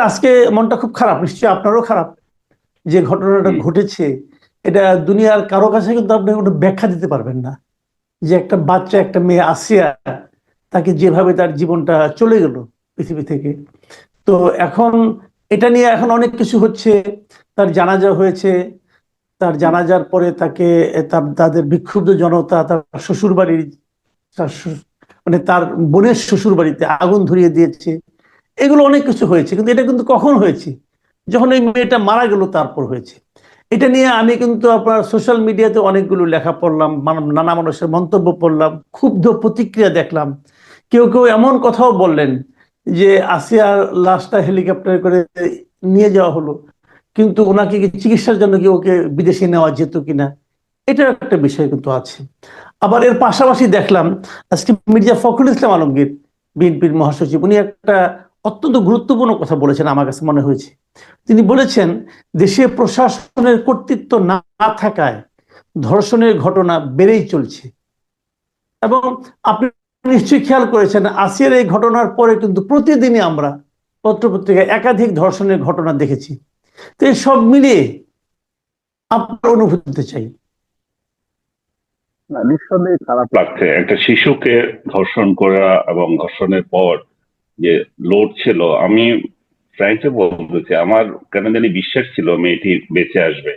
আসলে আজকে মনটা খুব খারাপ নিশ্চয়ই আপনারও খারাপ যে ঘটনাটা। ঘটেছে। এটা দুনিয়ার কারও কাছে কিন্তু আপনি কোনো ব্যাখ্যা দিতে পারবেন না। যে একটা বাচ্চা একটা মেয়ে আসিয়া তাকে যেভাবে তার জীবনটা চলে গেল পৃথিবী থেকে। তো এখন এটা নিয়ে এখন অনেক কিছু হচ্ছে। তার জানাজা হয়েছে। তার জানাজার পরে তাকে তার তাদের বিক্ষুব্ধ জনতা তার শ্বশুর বাড়ির তার মানে তার বোনের শ্বশুর বাড়িতে আগুন ধরিয়ে দিয়েছে। এগুলো অনেক কিছু হয়েছে, কিন্তু এটা কিন্তু কখন হয়েছে? যখন এই মেয়েটা মারা গেল, তারপর হয়েছে। এটা নিয়ে আমি কিন্তু আপনার সোশ্যাল মিডিয়াতে অনেকগুলো লেখা পড়লাম নানা মানুষের মন্তব্য পড়লাম, ক্ষুব্ধ প্রতিক্রিয়া দেখলাম। কেউ কেউ এমন কথাও বললেন যে আসিয়ার লাশটা হেলিকপ্টারে করে নিয়ে যাওয়া হলো। কিন্তু ওনাকে চিকিৎসার জন্য কি ওকে বিদেশে নেওয়া যেত কিনা? এটা একটা বিষয় কিন্তু আছে। আবার এর পাশাপাশি দেখলাম, আজকে মির্জা ফখরুল ইসলাম আলমগীর, বিএনপির মহাসচিব, উনি একটা অত্যন্ত গুরুত্বপূর্ণ কথা বলেছেন আমার কাছে মনে হয়েছে। তিনি বলেছেন, দেশে প্রশাসনের কর্তৃত্ব না থাকায় ধর্ষণের ঘটনা বেড়েই চলছে। এবং আপনি নিশ্চয়ই খেয়াল করেছেন, আসিয়ার এই ঘটনার পরে কিন্তু প্রতিদিনই আমরা পত্রপত্রিকায় একাধিক ধর্ষণের ঘটনা দেখেছি। তো সব মিলিয়ে আপনার অনুভূতি চাই। নিঃসন্দেহে খারাপ লাগছে। একটা শিশুকে ধর্ষণ করা এবং ধর্ষণের পর যে লোড ছিল, আমি ফ্র্যাঙ্কলি বলতেছি আমার কেন জানি বিশ্বাস ছিল মেয়েটি বেঁচে আসবে।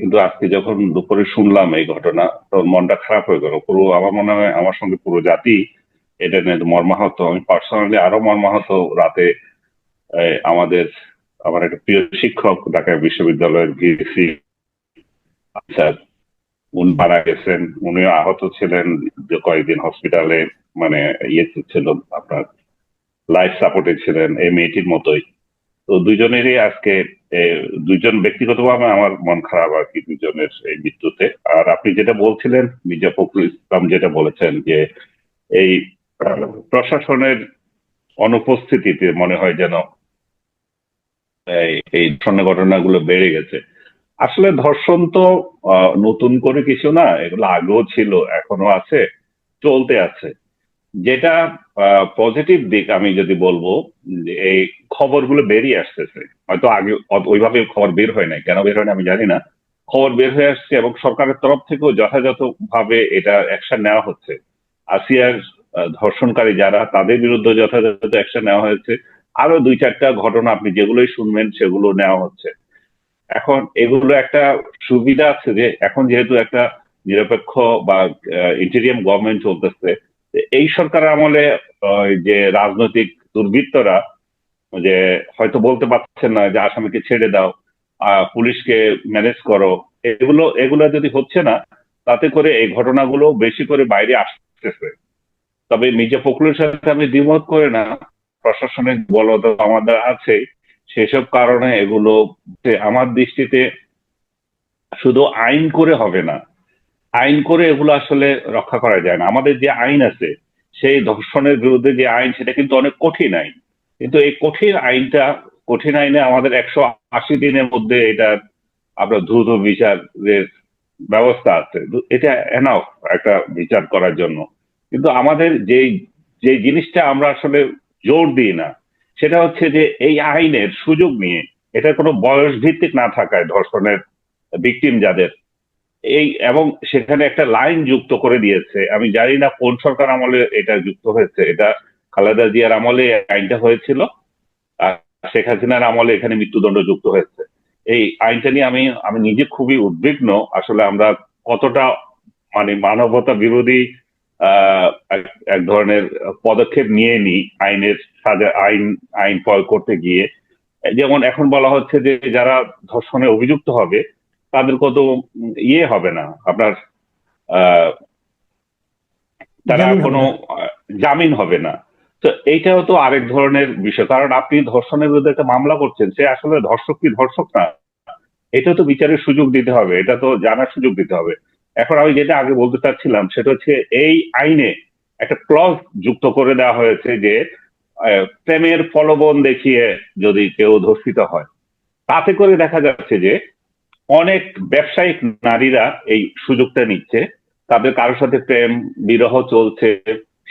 কিন্তু আজকে যখন দুপুরে শুনলাম এই ঘটনা তখন মনটা খারাপ হয়ে গেল। পুরো আমার মনে হয়, আমার সঙ্গে পুরো জাতি এটা নিয়ে মর্মাহত। আমি পার্সোনালি আরও মর্মাহত রাতে আমাদের, আমার একটা প্রিয় শিক্ষক ঢাকা বিশ্ববিদ্যালয়ের ভিসি আচ্ছা উনি মারা গেছেন। উনিও আহত ছিলেন কয়েকদিন হসপিটালে মানে ইয়ে ছিল আপনার লাইফ সাপোর্টে ছিলেন এই মেয়েটির মতোই। তো দুইজনেরই আজকে এ, দুইজন ব্যক্তিগতভাবে আমার মন খারাপ আর কি দুজনের এই মৃত্যুতে। আর আপনি যেটা বলছিলেন মির্জা ফখরুল ইসলাম যেটা বলেছেন যে এই প্রশাসনের অনুপস্থিতিতে মনে হয় যেন এই ধরনের ঘটনাগুলো বেড়ে গেছে। আসলে ধর্ষণ তো নতুন করে কিছু না এগুলো আগেও ছিল এখনও আছে চলতে আছে। যেটা পজিটিভ দিক আমি যদি বলব এই খবরগুলো বেরিয়ে আসতেছে। হয়তো আগে ওইভাবে খবর বের হয় নাই। কেন বের হয় না আমি জানি না। খবর বের হয়ে আসছে এবং সরকারের তরফ থেকেও যথাযথ ভাবে এটা অ্যাকশন নেওয়া হচ্ছে। আসিয়ার ধর্ষণকারী যারা, তাদের বিরুদ্ধে যথাযথ অ্যাকশন নেওয়া হয়েছে। আরও দুই চারটা ঘটনা আপনি যেগুলোই শুনবেন সেগুলো নেওয়া হচ্ছে। এখন এগুলো একটা সুবিধা আছে যে, এখন যেহেতু একটা নিরপেক্ষ বা ইন্টেরিয়াম গভর্নমেন্ট চলতেছে এই সরকারের আমলে যে রাজনৈতিক দুর্বৃত্তরা, যে হয়তো বলতে পারছেন না যে আসামিকে ছেড়ে দাও পুলিশকে ম্যানেজ করো, এগুলো এগুলো যদি হচ্ছে না, তাতে করে এই ঘটনাগুলো বেশি করে বাইরে আসতেছে। তবে মির্জা ফখরুলের সাথে আমি দ্বিমত করে না, প্রশাসনিক বলতা আমাদের আছে, সেসব কারণে এগুলো আমার দৃষ্টিতে শুধু আইন করে হবে না আইন করে এগুলো আসলে রক্ষা করা যায় না। আমাদের যে আইন আছে, সেই ধর্ষণের বিরুদ্ধে যে আইন, সেটা কিন্তু অনেক কঠিন আইন। কিন্তু এই কঠিন আইনটা, কঠিন আইনে আমাদের একশো আশি দিনের মধ্যে এটা আপনার দ্রুত বিচারের ব্যবস্থা আছে। এটা এনাফ একটা বিচার করার জন্য। কিন্তু আমাদের যেই যে জিনিসটা আমরা আসলে জোর দিই না, সেটা হচ্ছে যে এই আইনের সুযোগ নিয়ে এটা কোনো বয়স ভিত্তিক না থাকায় ধর্ষণের ভিকটিম যাদের এই এবং সেখানে একটা লাইন যুক্ত করে দিয়েছে। আমি জানি না কোন সরকার আমলে এটা যুক্ত হয়েছে। এটা খালেদা জিয়ার আমলে আইনটা হয়েছিল আর শেখ হাসিনার আমলে এখানে মৃত্যুদণ্ড যুক্ত হয়েছে। এই আইনটা নিয়ে আমি আমি নিজে খুবই উদ্বিগ্ন। আসলে আমরা কতটা মানে মানবতা বিরোধী এক ধরনের পদক্ষেপ নিয়ে নি আইনের সাজা, আইন আইন প্রয়োগ করতে গিয়ে। যেমন এখন বলা হচ্ছে যে যারা ধর্ষণে অভিযুক্ত হবে তাদের কত ইয়ে হবে না। আপনার আহ, তারা কোনো জামিন হবে না। তো এইটাও তো আরেক ধরনের বিষয়। কারণ আপনি ধর্ষণের বিরুদ্ধে একটা মামলা করছেন সে আসলে ধর্ষক কি ধর্ষক না? এটা তো বিচারের সুযোগ দিতে হবে এটা তো জানার সুযোগ দিতে হবে। এখন আমি যেটা আগে বলতে চাচ্ছিলাম সেটা হচ্ছে এই আইনে একটা ক্লজ যুক্ত করে দেওয়া হয়েছে যে প্রেমের প্রলোভন দেখিয়ে যদি কেউ ধর্ষিত হয় তাতে করে দেখা যাচ্ছে যে অনেক ব্যবসায়িক নারীরা এই সুযোগটা নিচ্ছে। তাদের কারোর সাথে প্রেম, বিরহ চলছে,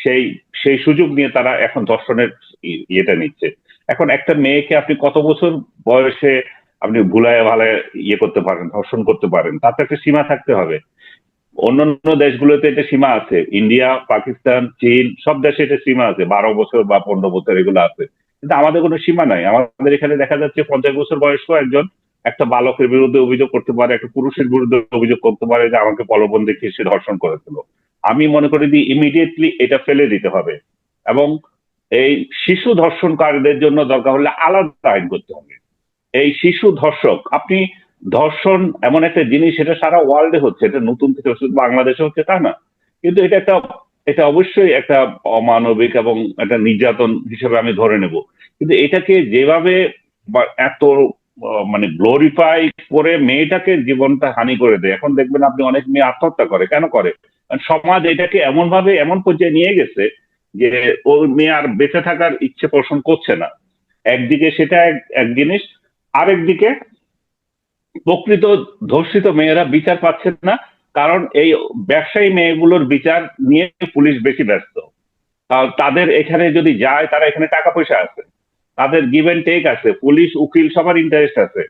সেই সেই সুযোগ নিয়ে তারা এখন ধর্ষণের ইয়েটা নিচ্ছে। এখন একটা মেয়েকে আপনি কত বছর বয়সে আপনি ভুলায় ভালায় ইয়ে করতে পারেন, ধর্ষণ করতে পারেন, তাতে একটা সীমা থাকতে হবে। অন্যান্য দেশগুলোতে এটা সীমা আছে। ইন্ডিয়া, পাকিস্তান, চীন, সব দেশে এটা সীমা আছে। বারো বছর বা পনেরো বছর এগুলো আছে। কিন্তু আমাদের কোনো সীমা নাই। আমাদের এখানে দেখা যাচ্ছে পঞ্চাশ বছর বয়স্ক একজন একটা বালকের বিরুদ্ধে অভিযোগ করতে পারে, একটা পুরুষের বিরুদ্ধে অভিযোগ করতে পারে যে আমাকে প্রলোভন দেখিয়ে সে ধর্ষণ করেছিল। আমি মনে করি যে ইমিডিয়েটলি এটা ফেলে দিতে হবে। এবং এই শিশু ধর্ষণকারীদের জন্য দরকার হলে আলাদা আইন করতে হবে। এই শিশু ধর্ষক, আপনি ধর্ষণ এমন একটা জিনিস এটা সারা ওয়ার্ল্ডে হচ্ছে, এটা নতুন থেকে শুধু বাংলাদেশে হচ্ছে তা না। কিন্তু এটা একটা, এটা অবশ্যই একটা অমানবিক এবং একটা নির্যাতন হিসেবে আমি ধরে নেব। কিন্তু এটাকে যেভাবে এত মানে গ্লোরিফাই করে মেয়েটাকে জীবনটা হানি করে দেয়। এখন দেখবেন আপনি অনেক মেয়ে আত্মহত্যা করে। কেন করে? সমাজ এটাকে এমন ভাবে এমন পর্যায়ে নিয়ে গেছে যে ওই মেয়ে আর বেঁচে থাকার ইচ্ছে পোষণ করছে না। একদিকে সেটা এক জিনিস আরেকদিকে প্রকৃত ধর্ষিত মেয়েরা বিচার পাচ্ছে না, কারণ এই ব্যবসায়ী মেয়েগুলোর বিচার নিয়ে পুলিশ বেশি ব্যস্ত। তাদের এখানে যদি যায়, তারা এখানে টাকা পয়সা আছে। তাদের গিভ এন্ড টেক আছে পুলিশ উকিল সবার ইন্টারেস্ট আছে।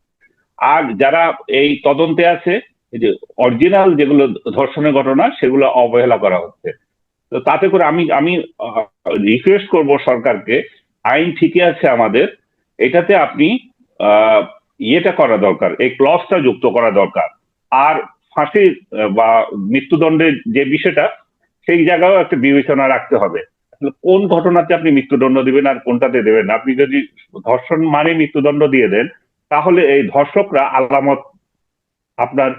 আর যারা এই তদন্তে আছে যে অরিজিনাল যেগুলো ধর্ষণের ঘটনা সেগুলো অবহেলা করা হচ্ছে। তো তাতে করে আমি আমি রিকোয়েস্ট করব সরকারকে আইন ঠিকই আছে আমাদের এটাতে আপনি ইয়েটা করা দরকার এই ক্লসটা যুক্ত করা দরকার। আর ফাঁসি আহ, বা মৃত্যুদণ্ডের যে বিষয়টা সেই জায়গায়ও একটা বিবেচনা রাখতে হবে। কোন ঘটনাতে আপনি মৃত্যুদণ্ড দিবেন আর কোনটাতে দেবেন? আপনি যদি ধর্ষণ মানে মৃত্যুদণ্ড দিয়ে দেন তাহলে এই ধর্ষকরা আলামত আপনার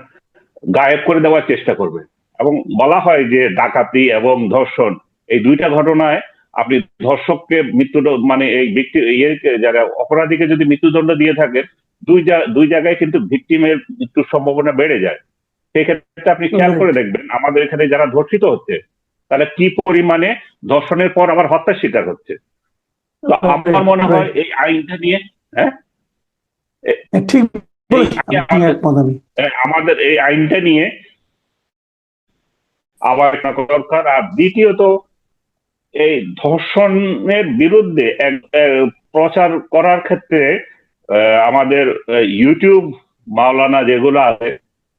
গায়েব করে দেওয়ার চেষ্টা করবে। এবং বলা হয় যে ডাকাতি এবং ধর্ষণ এই দুইটা ঘটনায় আপনি ধর্ষককে মৃত্যুদণ্ড মানে এই ব্যক্তি ইয়েকে যারা অপরাধীকে যদি মৃত্যুদণ্ড দিয়ে থাকেন দুই দুই জায়গায় কিন্তু ভিকটিমের মৃত্যুর সম্ভাবনা বেড়ে যায়। সেক্ষেত্রে আপনি খেয়াল করে দেখবেন আমাদের এখানে যারা ধর্ষিত হচ্ছে তারা কি পরিমাণে ধর্ষণের পর আবার হত্যার শিকার হচ্ছে? তো আমার মনে হয় এই আইনটা নিয়ে হ্যাঁ? ঠিক আমাদের এই আইনটা নিয়ে আবার দরকার। আর দ্বিতীয়ত এই ধর্ষণের বিরুদ্ধে এক- প্রচার করার ক্ষেত্রে আহ, আমাদের ইউটিউব মাওলানা যেগুলো আছে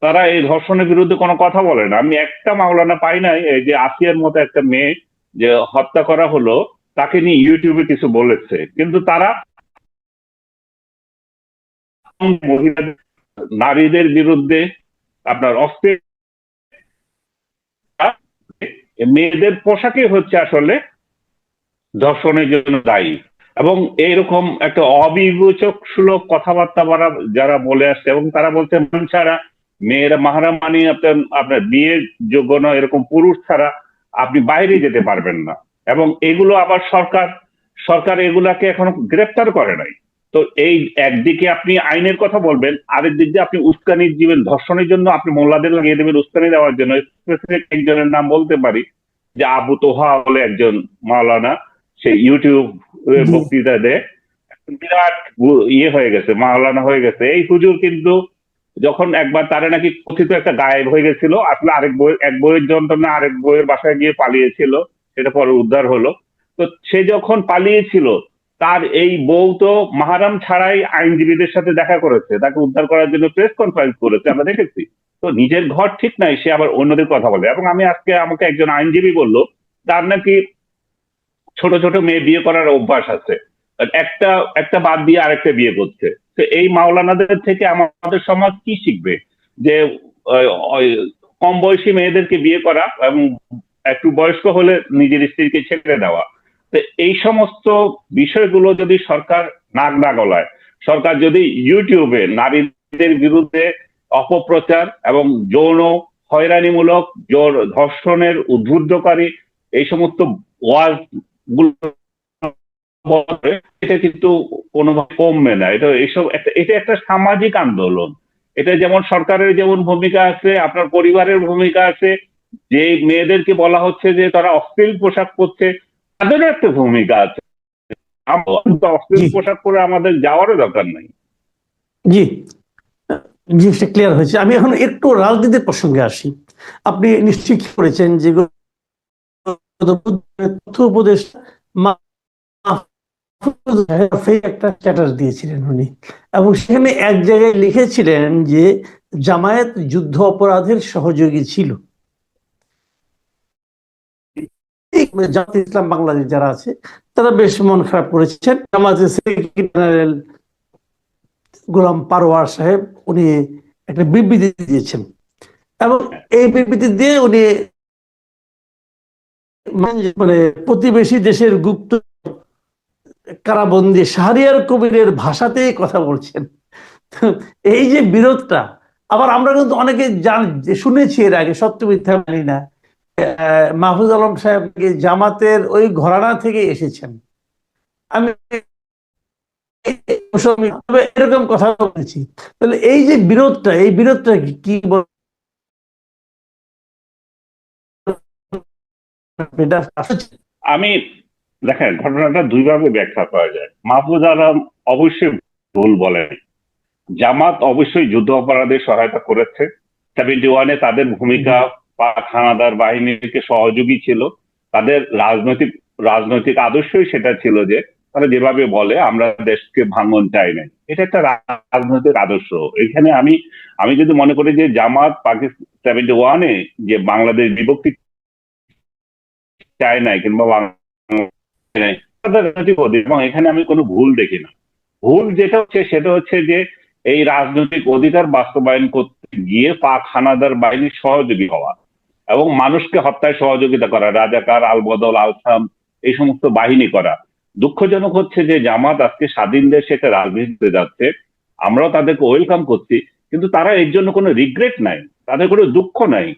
তারা এই ধর্ষণের বিরুদ্ধে কোনো কথা বলে না। আমি একটা মাওলানা পাই নাই, এই যে আসিয়ার মতো একটা মেয়ে যে হত্যা করা হলো, তাকে নিয়ে ইউটিউবে কিছু বলেছে। কিন্তু তারা নারীদের বিরুদ্ধে আপনার মেয়েদের পোশাকে হচ্ছে আসলে ধর্ষণের জন্য দায়ী। এবং এইরকম একটা অবিবেচক সুলভ কথাবার্তা যারা বলে আসছে, এবং তারা বলছে মন ছাড়া মেয়েরা মাহারা মানে আপনার আপনার বিয়ের যোগ্য নয় এরকম পুরুষ ছাড়া আপনি বাইরে যেতে পারবেন না। এবং এগুলো আবার সরকার সরকার এগুলাকে এখনও গ্রেপ্তার করে নাই। তো এই একদিকে আপনি আইনের কথা বলবেন আরেক দিক দিয়ে আপনি উস্কানি দিবেন ধর্ষণের জন্য আপনি মোল্লাদের লাগিয়ে দেবেন উস্কানি দেওয়ার জন্য। একজনের নাম বলতে পারি যে আবু তোহা বলে একজন মাওলানা সে ইউটিউব বক্তৃতা দেয়। বিরাট ইয়ে হয়ে গেছে মাওলানা হয়ে গেছে। এই হুজুর কিন্তু যখন একবার তারা নাকি কথিত একটা গায়েব হয়ে গেছিল, আসলে আরেক বই, এক বইয়ের যন্ত্রণা আরেক বইয়ের বাসায় গিয়ে পালিয়েছিল, সেটা পরে উদ্ধার হলো। তো সে যখন পালিয়েছিল, তার এই বউ তো মাহারাম ছাড়াই আইনজীবীদের সাথে দেখা করেছে, তাকে উদ্ধার করার জন্য প্রেস কনফারেন্স করেছে, আমরা দেখেছি। তো নিজের ঘর ঠিক নাই, সে আবার অন্যদের কথা বলে। এবং আমি আজকে আমাকে একজন আইনজীবী বলল, তার নাকি ছোট ছোট মেয়ে বিয়ে করার অভ্যাস আছে। একটা একটা বাদ দিয়ে আরেকটা বিয়ে করছে। তো এই মাওলানাদের থেকে আমাদের সমাজ কি শিখবে? যে কম বয়সী মেয়েদেরকে বিয়ে করা এবং একটু বয়স্ক হলে নিজের স্ত্রীকে ছেড়ে দেওয়া। তো এই সমস্ত বিষয়গুলো যদি সরকার নাক না গলায়, সরকার যদি ইউটিউবে নারীদের বিরুদ্ধে অপপ্রচার এবং যৌন হয়রানিমূলক, জোর ধর্ষণের উদ্বুদ্ধকারী এই সমস্ত ওয়াজগুলো এটা কিন্তু কোনোভাবে কমবে না। এটা এইসব এটা একটা সামাজিক আন্দোলন। এটা যেমন সরকারের যেমন ভূমিকা আছে আপনার পরিবারের ভূমিকা আছে যে মেয়েদেরকে বলা হচ্ছে যে তারা অশ্লীল পোশাক পরছে তাদেরও একটা ভূমিকা আছে। অশ্লীল পোশাক পরে আমাদের যাওয়ারও দরকার নাই। জি। জিনিসটা ক্লিয়ার হয়েছে। আমি এখন একটু রাজনীতির প্রসঙ্গে আসি। আপনি নিশ্চয়ই কি করেছেন যে তথ্য উপদেশ একটা স্ট্যাটাস দিয়েছিলেন উনি। এবং সেখানে এক জায়গায় লিখেছিলেন যে, জামায়াত যুদ্ধ অপরাধের সহযোগী ছিল। ইসলাম বাংলাদেশ যারা আছে, তারা বেশ মন খারাপ করেছেন। জেনারেল গোলাম পারোয়ার সাহেব উনি একটা বিবৃতি দিয়েছেন। এবং এই বিবৃতি দিয়ে উনি মানে প্রতিবেশী দেশের গুপ্ত কারাবন্দি শাহরিয়ার কবিরের ভাষাতেই কথা বলছেন। এই যে বিরোধটা, আবার আমরা কিন্তু অনেকে জান, শুনেছি এর আগে, সত্য মিথ্যা জানি না। মাহফুজ আলম সাহেব জামাতের ওই ঘরানা থেকে এসেছেন। আমি এরকম কথা বলেছি। তাহলে এই যে বিরোধটা, এই বিরোধটা কি আমি দেখেন ঘটনাটা দুইভাবে ব্যাখ্যা করা যায়। মাহফুজ আলম অবশ্যই ভুল বলেন। জামাত অবশ্যই যুদ্ধ অপরাধে সহায়তা করেছে। সেভেন্টি ওয়ানে তাদের ভূমিকা পাক হানাদার বাহিনীকে সহযোগী ছিল। তাদের রাজনৈতিক রাজনৈতিক আদর্শই সেটা ছিল যে তারা যেভাবে বলে আমরা দেশকে ভাঙন চাই নাই। এটা একটা রাজনৈতিক আদর্শ। এখানে আমি আমি যদি মনে করি যে জামাত পাকিস্তান সেভেন্টি ওয়ানে যে বাংলাদেশ বিভক্তি চায় নাই কিংবা এখানে আমি কোনো ভুল দেখি না। ভুল যেটা হচ্ছে, সেটা হচ্ছে যে এই রাজনৈতিক অধিকার বাস্তবায়ন করতে গিয়ে পাক হানাদার বাহিনীর সহযোগী হওয়া এবং মানুষকে হত্যায় সহযোগিতা করা, রাজাকার, আলবদল, আলসাম, এই সমস্ত বাহিনী করা। দুঃখজনক হচ্ছে যে জামাত আজকে স্বাধীন দেশে একটা রাজনীতিতে যাচ্ছে। আমরাও তাদেরকে ওয়েলকাম করছি, কিন্তু তারা এর জন্য কোনো রিগ্রেট নাই, তাদের কোনো দুঃখ নাই।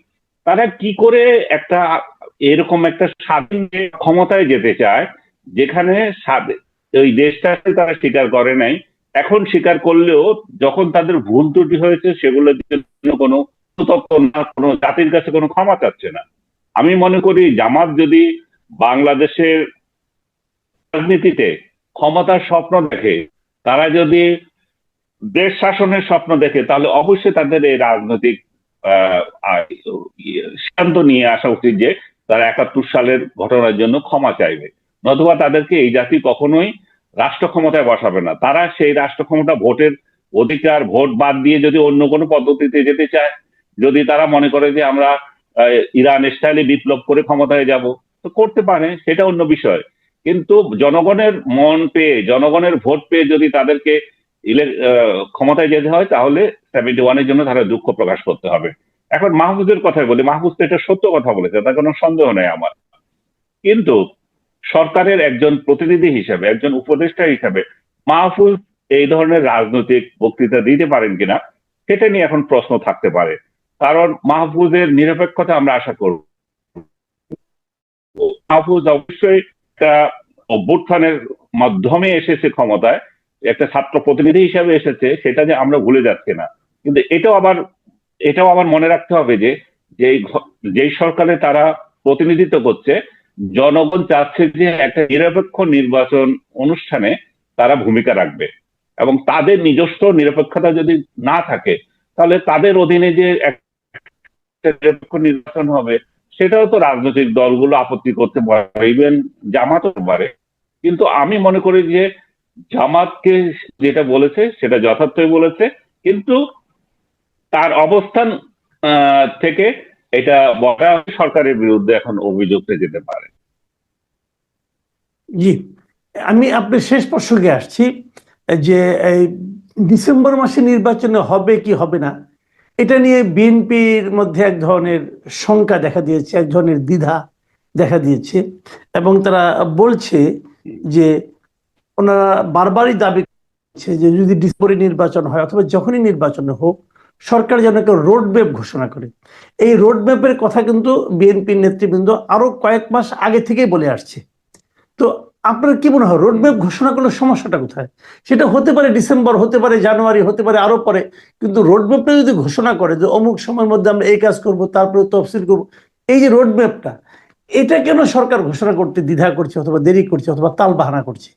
তারা কি করে একটা এরকম একটা স্বাধীন ক্ষমতায় যেতে চায় যেখানে ওই দেশটাকে তারা স্বীকার করে নাই। এখন স্বীকার করলেও যখন তাদের ভুল ত্রুটি হয়েছে সেগুলোর জন্য কোনো না কোনো জাতির কাছে কোনো ক্ষমা চাচ্ছে না। আমি মনে করি জামাত যদি বাংলাদেশের রাজনীতিতে ক্ষমতার স্বপ্ন দেখে তারা যদি দেশ শাসনের স্বপ্ন দেখে তাহলে অবশ্যই তাদের এই রাজনৈতিক ইয়ে, সিদ্ধান্ত নিয়ে আসা উচিত যে তারা একাত্তর সালের ঘটনার জন্য ক্ষমা চাইবে। নতুবা তাদেরকে এই জাতি কখনোই রাষ্ট্র ক্ষমতায় বসাবে না। তারা সেই রাষ্ট্র ক্ষমতা ভোটের অধিকার, ভোট বাদ দিয়ে যদি অন্য কোনো পদ্ধতিতে যেতে চায়, যদি তারা মনে করে যে আমরা ইরান স্টাইলে বিপ্লব করে ক্ষমতায় যাব, তো করতে পারে, সেটা অন্য বিষয়। কিন্তু জনগণের মন পেয়ে, জনগণের ভোট পেয়ে যদি তাদেরকে ক্ষমতায় যেতে হয়, তাহলে সেভেন্টি ওয়ানের জন্য তারা দুঃখ প্রকাশ করতে হবে। এখন মাহফুজের কথাই বলি, মাহফুজ তো এটা সত্য কথা বলেছে, তার কোনো সন্দেহ নেই আমার। কিন্তু সরকারের একজন প্রতিনিধি হিসেবে, একজন উপদেষ্টা হিসেবে মাহফুজ এই ধরনের রাজনৈতিক বক্তৃতা দিতে পারেন কিনা, সেটা নিয়ে এখন প্রশ্ন থাকতে পারে। কারণ মাহফুজের নিরপেক্ষতা আমরা আশা করব। মাহফুজ অবশ্যই একটা অভ্যুত্থানের মাধ্যমে এসেছে ক্ষমতায়, একটা ছাত্র প্রতিনিধি হিসেবে এসেছে, সেটা যে আমরা ভুলে যাচ্ছি না। কিন্তু এটাও আবার এটাও আবার মনে রাখতে হবে যে, যেই যেই সরকারে তারা প্রতিনিধিত্ব করছে জনগণ চাচ্ছে যে একটা নিরপেক্ষ নির্বাচন অনুষ্ঠানে তারা ভূমিকা রাখবে। এবং তাদের নিজস্ব নিরপেক্ষতা যদি না থাকে, তাহলে তাদের অধীনে যে নিরপেক্ষ নির্বাচন হবে, সেটাও তো রাজনৈতিক দলগুলো আপত্তি করতে পারে। ইভেন জামাতও পারে। কিন্তু আমি মনে করি যে জামাতকে যেটা বলেছে, সেটা যথার্থই বলেছে। কিন্তু তার অবস্থান থেকে এটা বড় সরকারের বিরুদ্ধে এখন অভিযোগ যেতে পারে। জি। আমি আপনার শেষ প্রসঙ্গে আসছি যে এই ডিসেম্বর মাসে নির্বাচনে হবে কি হবে না, এটা নিয়ে বিএনপির মধ্যে এক ধরনের শঙ্কা দেখা দিয়েছে, এক ধরনের দ্বিধা দেখা দিয়েছে এবং তারা বলছে যে ওনারা বারবারই দাবি করছে যে যদি ডিসেম্বরে নির্বাচন হয় অথবা যখনই নির্বাচন হোক, সরকার যেন একটা রোড ম্যাপ ঘোষণা করে। এই রোড ম্যাপের কথা কিন্তু বিএনপির নেতৃবৃন্দ আরও কয়েক মাস আগে থেকেই বলে আসছে। তো আপনার কি মনে হয় রোডম্যাপ ঘোষণা করলে সমস্যাটা কোথায়? সেটা হতে পারে ডিসেম্বর, হতে পারে জানুয়ারি, হতে পারে আরও পরে, কিন্তু রোডম্যাপটা যদি ঘোষণা করে যে অমুক সময়ের মধ্যে আমরা এই কাজ করব, তারপরে তফসিল করব, এই যে রোডম্যাপটা এটা কেন সরকার ঘোষণা করতে দ্বিধা করছে অথবা দেরি করছে অথবা তাল বাহানা করছে?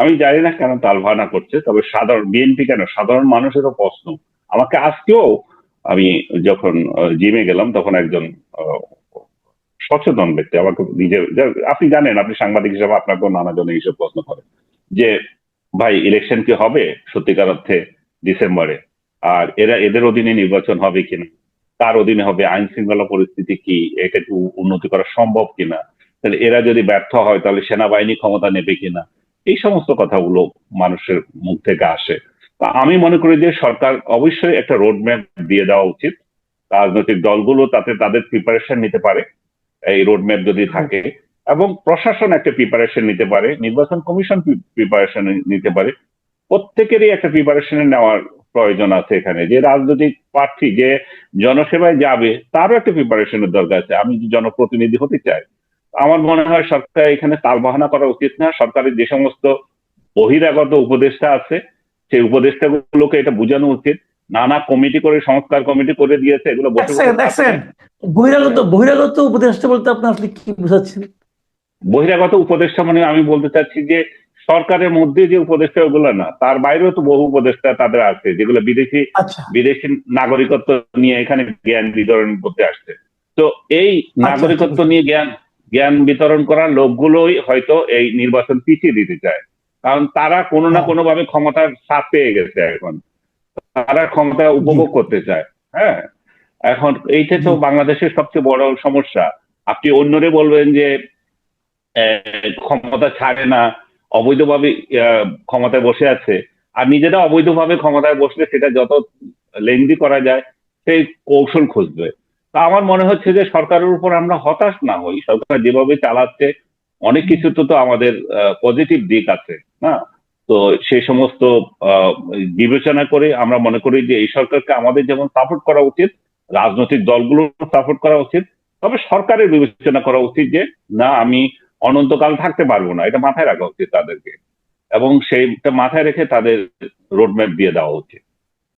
আমি জানি না কেন তাল তালভানা করছে, তবে সাধারণ বিএনপি কেন? সাধারণ মানুষেরও প্রশ্ন। আমাকে আজকেও আমি যখন জিমে গেলাম, তখন একজন সচেতন ব্যক্তি আমাকে নিজে আপনি জানেন, আপনি সাংবাদিক হিসাবে আপনাকেও নানা জনে এইসব প্রশ্ন করে যে, ভাই ইলেকশন কি হবে? সত্যিকার অর্থে ডিসেম্বরে। আর এরা এদের অধীনে নির্বাচন হবে কিনা? তার অধীনে হবে? আইন শৃঙ্খলা পরিস্থিতি কি? এটা একটু উন্নতি করা সম্ভব কিনা? তাহলে এরা যদি ব্যর্থ হয়, তাহলে সেনাবাহিনী ক্ষমতা নেবে কিনা? এই সমস্ত কথাগুলো মানুষের মুখ থেকে আসে। আমি মনে করি যে, সরকার অবশ্যই একটা রোড ম্যাপ দিয়ে দেওয়া উচিত। রাজনৈতিক দলগুলো তাতে তাদের প্রিপারেশন নিতে পারে। এই রোড ম্যাপ যদি থাকে, এবং প্রশাসন একটা প্রিপারেশন নিতে পারে, নির্বাচন কমিশন প্রিপারেশন নিতে পারে, প্রত্যেকেরই একটা প্রিপারেশন নেওয়ার প্রয়োজন আছে এখানে। যে রাজনৈতিক প্রার্থী যে জনসেবায় যাবে, তারও একটা প্রিপারেশনের দরকার আছে। আমি জনপ্রতিনিধি হতে চাই, আমার মনে হয় সরকার এখানে তালবাহানা করা উচিত না। সরকারের যে সমস্ত বহিরাগত উপদেষ্টা আছে, সেই উপদেষ্টাগুলোকে এটা বোঝানো উচিত নানা কমিটি করে সংস্কার কমিটি করে দিয়েছে এগুলো সেকেন্ড বহিরাগত বহিরাগত উপদেষ্টা বলতে আপনি আসলে কি বোঝাচ্ছেন? বহিরাগত উপদেষ্টা মানে আমি বলতে চাচ্ছি যে সরকারের মধ্যে যে উপদেষ্টা ওগুলো না তার বাইরেও তো বহু উপদেষ্টা তাদের আছে যেগুলো বিদেশি আচ্ছা। বিদেশি নাগরিকত্ব নিয়ে এখানে জ্ঞান বিতরণ করতে আসছে। তো এই নাগরিকত্ব নিয়ে জ্ঞান জ্ঞান বিতরণ করার লোকগুলোই হয়তো এই নির্বাচন পিছিয়ে দিতে চায়। কারণ তারা কোনো না হ্যাঁ। কোনো ভাবে ক্ষমতার সাপ পেয়ে গেছে এখন। তারা ক্ষমতা উপভোগ করতে চায় হ্যাঁ? এখন এইটা তো বাংলাদেশের সবচেয়ে বড় সমস্যা। আপনি অন্যরে বলবেন যে ক্ষমতা ছাড়ে না অবৈধভাবে ক্ষমতায় বসে আছে। আর নিজেরা অবৈধভাবে ক্ষমতায় বসলে সেটা যত লেন্দি করা যায় সেই কৌশল খুঁজবে। তা আমার মনে হচ্ছে যে সরকারের উপর আমরা হতাশ না হই। সরকার যেভাবে চালাচ্ছে অনেক কিছু তো তো আমাদের পজিটিভ দিক আছে না? তো সেই সমস্ত বিবেচনা করে আমরা মনে করি যে এই সরকারকে আমাদের যেমন সাপোর্ট করা উচিত, রাজনৈতিক দলগুলো সাপোর্ট করা উচিত, তবে সরকারের বিবেচনা করা উচিত যে না, আমি অনন্তকাল থাকতে পারব না। এটা মাথায় রাখা উচিত তাদেরকে এবং সেইটা মাথায় রেখে তাদের রোডম্যাপ দিয়ে দেওয়া উচিত।